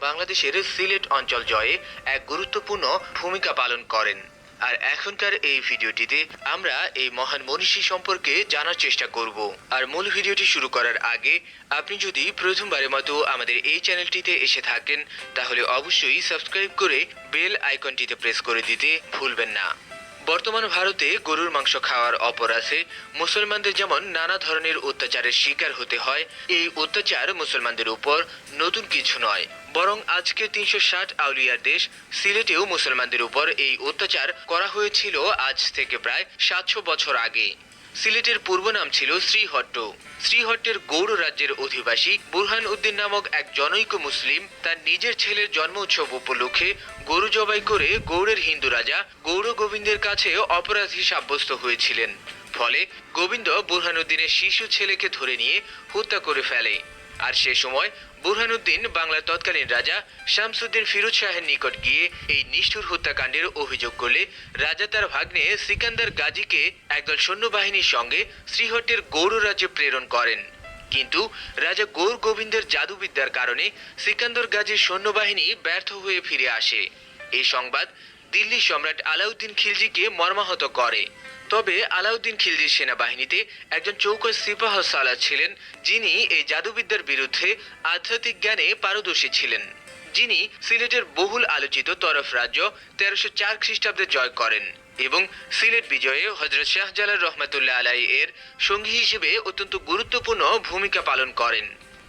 বাংলাদেশের সিলেট অঞ্চল জয়ে এক গুরুত্বপূর্ণ ভূমিকা পালন করেন। আর এখনকার এই ভিডিওটিতে আমরা এই মহান মনীষী সম্পর্কে জানার চেষ্টা করব। আর মূল ভিডিওটি শুরু করার আগে আপনি যদি প্রথমবারের মতো আমাদের এই চ্যানেলটিতে এসে থাকেন, তাহলে অবশ্যই সাবস্ক্রাইব করে বেল আইকনটিতে প্রেস করে দিতে ভুলবেন না। বর্তমান ভারতে গরুর মাংস খাওয়ার অপরাধে মুসলমানদের যেমন নানা ধরনের অত্যাচারের শিকার হতে হয়, এই অত্যাচার মুসলমানদের উপর নতুন কিছু নয়। বরং আজকে তিনশো ষাট আউলিয়ার দেশ, সিলেটেও মুসলমানদের উপর এই অত্যাচার করা হয়েছিল আজ থেকে প্রায় সাতশো বছর আগে। সিলেটের পূর্ব নাম ছিল শ্রীহট্ট। শ্রীহট্টের গৌড় রাজ্যের অধিবাসী বুরহান উদ্দিন নামক এক জনৈক মুসলিম তার নিজের ছেলের জন্ম উৎসব উপলক্ষে গরু জবাই করে গৌড়ের হিন্দু রাজা গৌড় গোবিন্দের কাছে অপরাধী সাব্যস্ত হয়েছিলেন। ফলে গোবিন্দ বুরহানুদ্দিনের শিশু ছেলেকে ধরে নিয়ে হত্যা করে ফেলে। আর সে সময় বুরহানুদ্দিন বাংলার তৎকালীন রাজা শামসুদ্দিন ফিরোজ শাহের নিকট গিয়ে এই নিষ্ঠুর হত্যাকাণ্ডের অভিযোগ করলে রাজা তার ভাগ্নে সিকান্দার গাজীকে একদল সৈন্যবাহিনীর সঙ্গে শ্রীহট্টের গৌড় রাজ্যে প্রেরণ করেন। কিন্তু রাজা গৌর গোবিন্দের জাদুবিদ্যার কারণে সিকান্দর গাজীর সৈন্যবাহিনী ব্যর্থ হয়ে ফিরে আসে। এই সংবাদ দিল্লি সম্রাট আলাউদ্দিন খিলজিকে মর্মাহত করে। তবে আলাউদ্দিন খিলজির সেনাবাহিনীতে একজন চৌকস সিপাহ সালাহ ছিলেন, যিনি এই জাদুবিদ্যার বিরুদ্ধে আধ্যাত্মিক জ্ঞানে পারদর্শী ছিলেন। যিনি সিলেটের বহুল আলোচিত তরফ রাজ্য তেরোশো চার খ্রিস্টাব্দে জয় করেন এবং সিলেট বিজয়ে হজরত শাহজালাল রহমতুল্লাহ আলাই এর সঙ্গী হিসেবে অত্যন্ত গুরুত্বপূর্ণ ভূমিকা পালন করেন।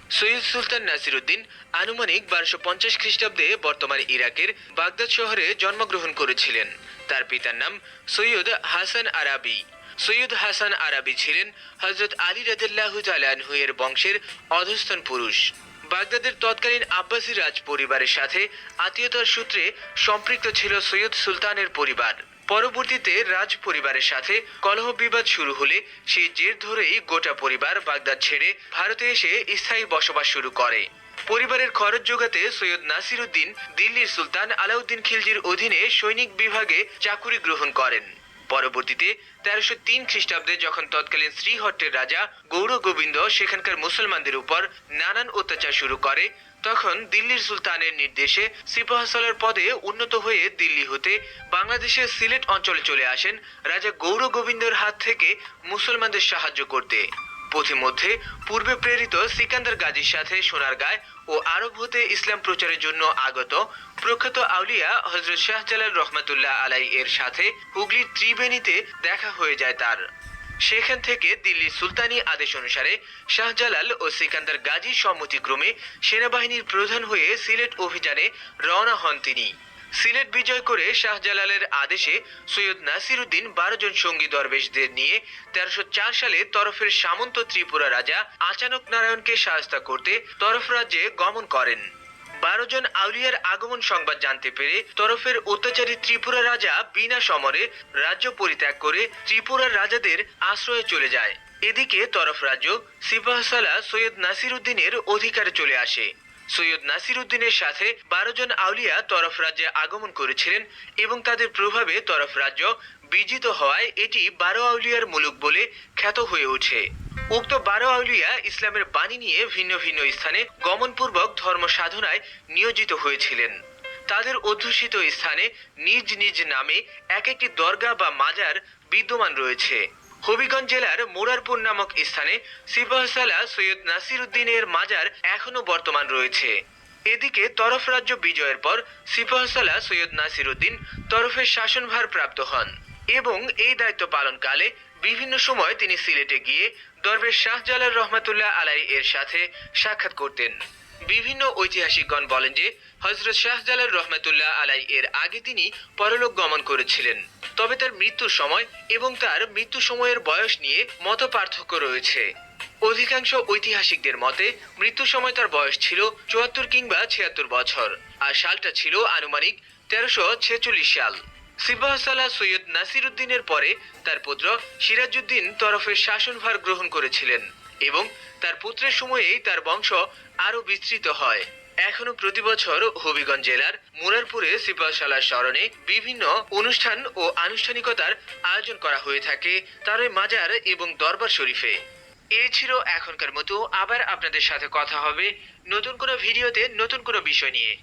সৈয়দ সুলতান নাসিরুদ্দিন আনুমানিক বারোশো পঞ্চাশ খ্রিস্টাব্দে বর্তমান ইরাকের বাগদাদ শহরে জন্মগ্রহণ করেছিলেন। তার পিতার নাম সৈয়দ হাসান আরাবি। সৈয়দ হাসান আরাবি ছিলেন হজরত আলী রাদিল্লাহ তালানহু এর বংশের অধস্তন পুরুষ। বাগদাদের তৎকালীন আব্বাসী রাজ পরিবারের সাথে আত্মীয়তার সূত্রে সম্পৃক্ত ছিল সৈয়দ সুলতানের পরিবার। পরবর্তীতে রাজ পরিবারের সাথে কলহ বিবাদ শুরু হলে সেই জের ধরেই গোটা পরিবার বাগদাদ ছেড়ে ভারতে এসে স্থায়ী বসবাস শুরু করে। পরিবারের খরচ যোগাতে সৈয়দ নাসির উদ্দিন দিল্লির সুলতান আলাউদ্দিন খিলজির অধীনে সৈনিক বিভাগে চাকুরি গ্রহণ করেন। পরবর্তীতে তেরোশো তিন খ্রিস্টাব্দে যখন তৎকালীন শ্রীহট্টের রাজা গৌর গোবিন্দ সেখানকার মুসলমানদের উপর নানান অত্যাচার শুরু করে তখন দিল্লির সুলতানের নির্দেশে সিপাহসালার পদে উন্নত হয়ে দিল্লি হতে বাংলাদেশের সিলেট অঞ্চলে চলে আসেন রাজা গৌর গোবিন্দর হাত থেকে মুসলমানদের সাহায্য করতে। পথিমধ্যে পূর্বে প্রেরিত সিকান্দার গাজীর সাথে সোনারগাঁয় ও আরব হতে ইসলাম প্রচারের জন্য আগত প্রখ্যাত আউলিয়া হজরত শাহজালাল রহমাতুল্লাহ আলাই এর সাথে হুগলির ত্রিবেণীতে দেখা হয়ে যায় তার। সেখান থেকে দিল্লির সুলতানি আদেশ অনুসারে শাহজালাল ও সিকান্দার গাজীর সম্মতিক্রমে সেনাবাহিনীর প্রধান হয়ে সিলেট অভিযানে রওনা হন তিনি। সিলেট বিজয় করে শাহজালালের আদেশে সৈয়দ নাসির উদ্দিন বারো জন সঙ্গী দরবেশদের নিয়ে তেরোশো চার সালে তরফের সামন্ত ত্রিপুরা রাজা আচানক নারায়ণকে সাহায্য করতে তরফ রাজ্যে গমন করেন। বারো জন আউলিয়ার আগমন সংবাদ জানতে পেরে তরফের অত্যাচারী ত্রিপুরা রাজা বিনা সমরে রাজ্য পরিত্যাগ করে ত্রিপুরার রাজাদের আশ্রয়ে চলে যায়। এদিকে তরফ রাজ্য সিপাহসালা সৈয়দ নাসির উদ্দিনের অধিকারে চলে আসে। সৈয়দ নাসির উদ্দিনের সাথে বারো জন আউলিয়া তরফ রাজ্যে আগমন করেছিলেন এবং তাদের প্রভাবে তরফ রাজ্য বিজিত হওয়ায় এটি বারো আউলিয়ার মুলুক বলে খ্যাত হয়ে ওঠে। উক্ত বারো আউলিয়া ইসলামের বাণী নিয়ে ভিন্ন ভিন্ন স্থানে গমনপূর্বক ধর্ম সাধনায় নিয়োজিত হয়েছিলেন। তাদের অধ্যুষিত স্থানে নিজ নিজ নামে এক একটি দরগা বা মাজার বিদ্যমান রয়েছে। হবিগঞ্জ জেলার মোরারপুর নামক স্থানে সিপাহসালা সৈয়দ নাসির উদ্দিনের মাজার এখনও বর্তমান রয়েছে। এদিকে তরফ রাজ্য বিজয়ের পর সিপাহসালা সৈয়দ নাসির উদ্দিন তরফের শাসনভার প্রাপ্ত হন এবং এই দায়িত্ব পালনকালে বিভিন্ন সময় তিনি সিলেটে গিয়ে দরবেশ শাহজালাল রহমাতুল্লাহ আলাই এর সাথে সাক্ষাৎ করতেন। বিভিন্ন ঐতিহাসিকগণ বলেন যে হজরত শাহজালাল রহমাতুল্লাহ আলাই এর আগে তিনি পরলোক গমন করেছিলেন। তবে তার মৃত্যুর সময় এবং তার মৃত্যু সময়ের বয়স নিয়ে মত পার্থক্য রয়েছে। অধিকাংশ ঐতিহাসিকদের মতে মৃত্যুর সময় তার বয়স ছিল চুয়াত্তর কিংবা ছিয়াত্তর বছর, আর সালটা ছিল আনুমানিক তেরোশো ছেচল্লিশ সাল। সিবাহসালা সৈয়দ নাসির উদ্দিনের পরে তার পুত্র সিরাজউদ্দিন তরফের শাসনভার গ্রহণ করেছিলেন এবং তার পুত্রের সময়েই তার বংশ আরও বিস্তৃত হয়। এখনও প্রতি বছর হবিগঞ্জ জেলার মুরারপুরে সিপাহশালার স্মরণে বিভিন্ন অনুষ্ঠান ও আনুষ্ঠানিকতার আয়োজন করা হয়ে থাকে তার ওই মাজার এবং দরবার শরীফে। এ ছিল এখনকার মতো। আবার আপনাদের সাথে কথা হবে নতুন কোনো ভিডিওতে নতুন কোনো বিষয় নিয়ে।